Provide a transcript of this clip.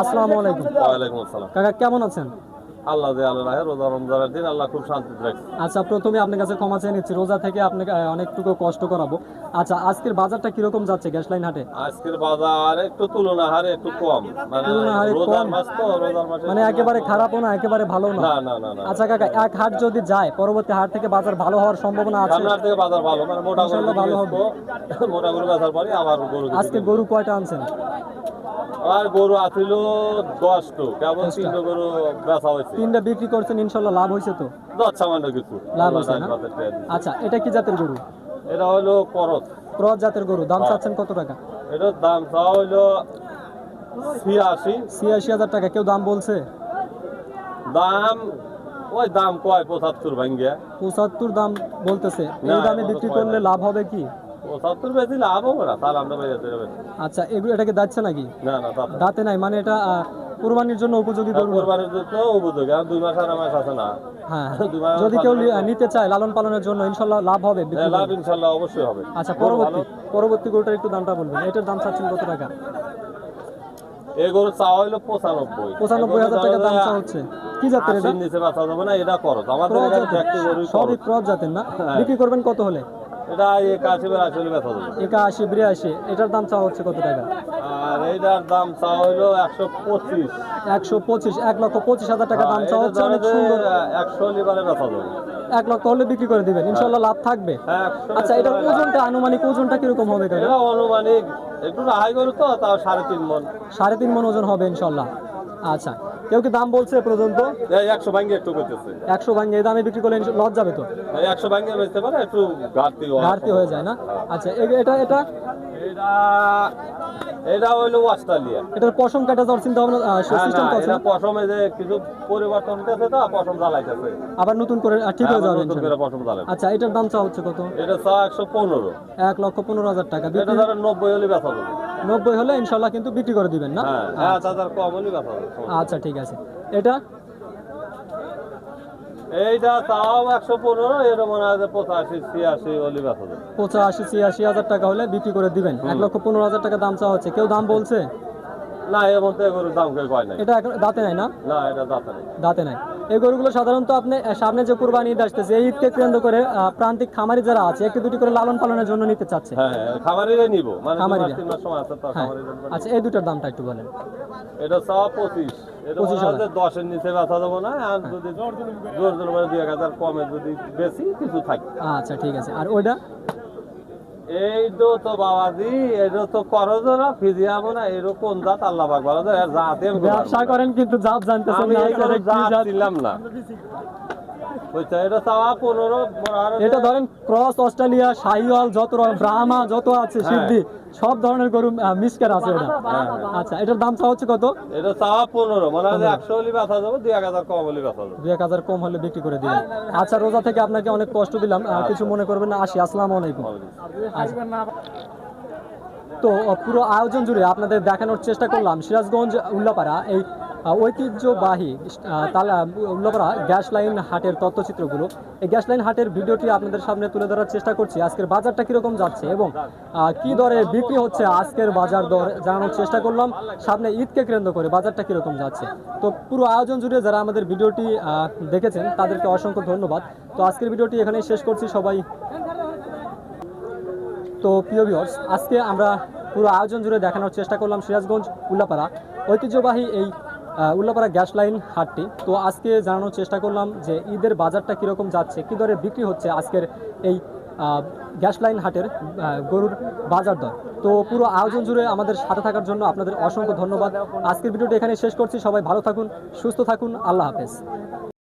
আসসালামু আলাইকুম। ওয়ালাইকুম আসসালাম। কাকা কেমন আছেন? আল্লাহ দে আল্লাহ রাখে রোজা রমজানের দিন আল্লাহ খুব শান্তিতে আচ্ছা প্রথমে আপনার কাছে ক্ষমা চেয়ে নিচ্ছি। রোজা থেকে আপনাকে অনেকটুকু কষ্ট করাবো। আচ্ছা আজকের বাজারটা কীরকম যাচ্ছে গ্যাস লাইন হাটে? আজকের বাজার একটু তুলনা হারে একটু কম। মানে তুলনা হারে রোজার কম? মাস তো রোজার মাসে মানে একেবারে খারাপও না একেবারে ভালো না। না না না না। আচ্ছা কাকা এক হাট যদি যায় পরবর্তী হাট থেকে বাজার ভালো হওয়ার সম্ভাবনা আছে? সামনের থেকে বাজার ভালো মানে মোটা ভালো হবে। মোটা বেচার পরে আবার গরু আজকে গরু কয়টা আনছেন? আর গরু আছিল দশটো। কেবল দশটা। গরু বেচা হয়েছে। তিনটা বিক্রি করছেন ইনশাল্লাহ লাভ হয়েছে তো? সামান্য কিছু। লাভ হয়েছে না? ডাইন বাতের টের দিছে। আচ্ছা এটা কি জাতের গরু? এটা হলো করত ক্রস জাতের গরু দাম হ্যাঁ। চাচ্ছেন কত টাকা? এটার দাম চাওয়া হইল ছিয়াশি। ছিয়াশি হাজার টাকা কেউ দাম বলছে? দাম ওই দাম কয়? পঁচাত্তর ভাঙ্গিয়া। পঁচাত্তর দাম বলতেছে। এই দামে বিক্রি করলে লাভ হবে কি? পঁচাত্তর বেশি লাভ হবে না তাহলে আমরা আচ্ছা এগুলো এটাকে যাচ্ছে নাকি? না না দাঁতে নাই মানে এটা কুরবানির জন্য উপযোগী গরু না। কোরবানির জন্য উপযোগী আর দুই মাস আড়াই মাস আছে না। হ্যাঁ দুই মাস যদি কেউ লি- নিতে চায় লালন পালনের জন্য ইনশাল্লাহ লাভ হবে বিক্রি হ্যাঁ, লাভ করলে। ইনশাল্লাহ অবশ্যই হবে। আচ্ছা পরবর্তী পরবর্তী গরুটার একটু দামটা বলবেন। এটার দাম চাচ্ছেন কত টাকা? এই গরু চাওয়া হইল পঁচানব্বই। পঁচানব্বই হাজার টাকা দাম চা হচ্ছে। কি জাতের এটা? আশির নিচে বেচা যাবে না এটা করো আমাদের ক্রস এখানে জাতের? গরুই সবই করো ক্রস জাতের না? হ্যাঁ। বিক্রি করবেন কত হলে? এটা একাশি বের আসলে বেচা যাবে। একাশি বিরাশি। এটার দাম চাওয়া হচ্ছে কত টাকা? এইটার দাম চাওয়া হইল একশো পঁচিশ। একশো পঁচিশ এক লক্ষ পঁচিশ হাজার টাকা দাম চাওয়া হচ্ছে অনেক সুন্দর। একশো লিবারে বেচা যাবে এক লক্ষ হলে বিক্রি করে দিবেন ইনশাল্লাহ লাভ থাকবে। হ্যাঁ আচ্ছা এটার ওজনটা আনুমানিক ওজনটা কীরকম হবে এটা অনুমানিক একটু রাহাই গরু তো তাও সাড়ে তিন মন। সাড়ে তিন মন ওজন হবে ইনশাল্লাহ আচ্ছা কেউ কি দাম বলছে পর্যন্ত? এই একশো ভাঙ্গে একটু করতেছে। একশো ভাঙ্গে এই দামে বিক্রি করলে লস যাবে তো একশো ভাঙ্গে বেচতে পারে একটু ঘাটতি ঘাটতি হয়ে যায় না? আচ্ছা এটা? এটা এটা হইল অস্ট্রেলিয়া। এটার পশম কাটা যাওয়ার চিন্তা ভাবনা সিস্টেম না, আছে এটা পশমে যে কিছু পরিবর্তন হতেছে তো পশম জ্বালাইতেছে। আবার নতুন করে ঠিক হয়ে যাবে নতুন করে পশম জ্বালাই আচ্ছা এটার দাম চা হচ্ছে কত? এটা চা একশো পনেরো। এক লক্ষ পনেরো হাজার টাকা। এটা ধরেন নব্বই হলে বেচা যাবে। নব্বই হলে ইনশাল্লাহ কিন্তু বিক্রি করে দিবেন না? হ্যাঁ হ্যাঁ তাদের কম হলে বেচা যাবে। আচ্ছা ঠিক আছে। এটা এইটা তাও একশো পনেরো এর মনে হয় পঁচাশি ছিয়াশি হলে বেচা যাবে পঁচাশি ছিয়াশি হাজার টাকা হলে বিক্রি করে দিবেন। এক লক্ষ পনেরো হাজার টাকা দাম চাওয়া হচ্ছে। কেউ দাম বলছে? না এর মধ্যে গরুর দাম কেউ কয় নাই। এটা দাঁতে নাই না? না এটা দাঁতে নাই। দাঁতে নাই। এই গরুগুলো সাধারণত আপনি সামনে যে কুরবানি ঈদ আসতেছে এই ঈদকে কেন্দ্র করে প্রান্তিক খামারি যারা আছে একটি দুটি করে লালন পালনের জন্য নিতে চাচ্ছে। হ্যাঁ হ্যাঁ খামারিরাই নিব। মানে হ্যাঁ। আচ্ছা এই দুটার দামটা একটু বলেন। এটা চা পঁচিশ। পঁচিশ হাজার। যে দশের নিচে বেচা যাব না আর যদি জোর জোর মানে দুই এক হাজার কমে যদি বেশি কিছু থাকে আচ্ছা ঠিক আছে। আর ওইটা? এই তো তো বাবাজি এটা তো করজ না ফিজিয়াবো না এরকম জাত? আল্লাহ পাক বলা যায় জাত ব্যবসা করেন কিন্তু জাত জানতেছেন না জাত? দিলাম না। এটা ধরেন ক্রস অস্ট্রেলিয়া শাহিওয়াল যত ব্রাহ্মা যত আছে হ্যাঁ। সিদ্ধি সব ধরনের গরু মিসকার আছে এটা হ্যাঁ, আচ্ছা এটার দাম চা হচ্ছে কত? এটা পনেরো মনে হয় একশো হলে বেচা যাব দুই এক হাজার কম হলে বেচা যাব। দুই এক হাজার কম হলে বিক্রি করে দিবেন। আচ্ছা রোজা থেকে আপনাকে অনেক কষ্ট দিলাম কিছু মনে করবেন না আসি আসসালামু আলাইকুম। আচ্ছা। তো পুরো আয়োজন জুড়ে আপনাদের দেখানোর চেষ্টা করলাম সিরাজগঞ্জ উল্লাপাড়া এই ঐতিহ্যবাহী তালা উল্লাপাড়া গ্যাস লাইন হাটের তথ্যচিত্রগুলো, এই গ্যাস লাইন হাটের ভিডিওটি আপনাদের সামনে তুলে ধরার চেষ্টা করছি। আজকের বাজারটা কীরকম যাচ্ছে এবং কি দরে বিক্রি হচ্ছে আজকের বাজার দর জানানোর চেষ্টা করলাম। সামনে ঈদকে কেন্দ্র করে বাজারটা কীরকম যাচ্ছে। তো পুরো আয়োজন জুড়ে যারা আমাদের ভিডিওটি দেখেছেন, তাদেরকে অসংখ্য ধন্যবাদ। তো আজকের ভিডিওটি এখানেই শেষ করছি, সবাই। তো প্রিয় ভিউয়ার্স আজকে আমরা পুরো আয়োজন জুড়ে দেখানোর চেষ্টা করলাম সিরাজগঞ্জ, উল্লাপাড়া। ঐতিহ্যবাহী এই উল্লাপাড়া গ্যাস লাইন হাটটি। তো আজকে জানানোর চেষ্টা করলাম যে ঈদের বাজারটা কীরকম যাচ্ছে, কী দরে বিক্রি হচ্ছে আজকের এই গ্যাস লাইন হাটের গরুর বাজার দর। তো পুরো আয়োজন জুড়ে আমাদের সাথে থাকার জন্য আপনাদের অসংখ্য ধন্যবাদ। আজকের ভিডিওটি এখানে শেষ করছি। সবাই ভালো থাকুন, সুস্থ থাকুন। আল্লাহ হাফেজ।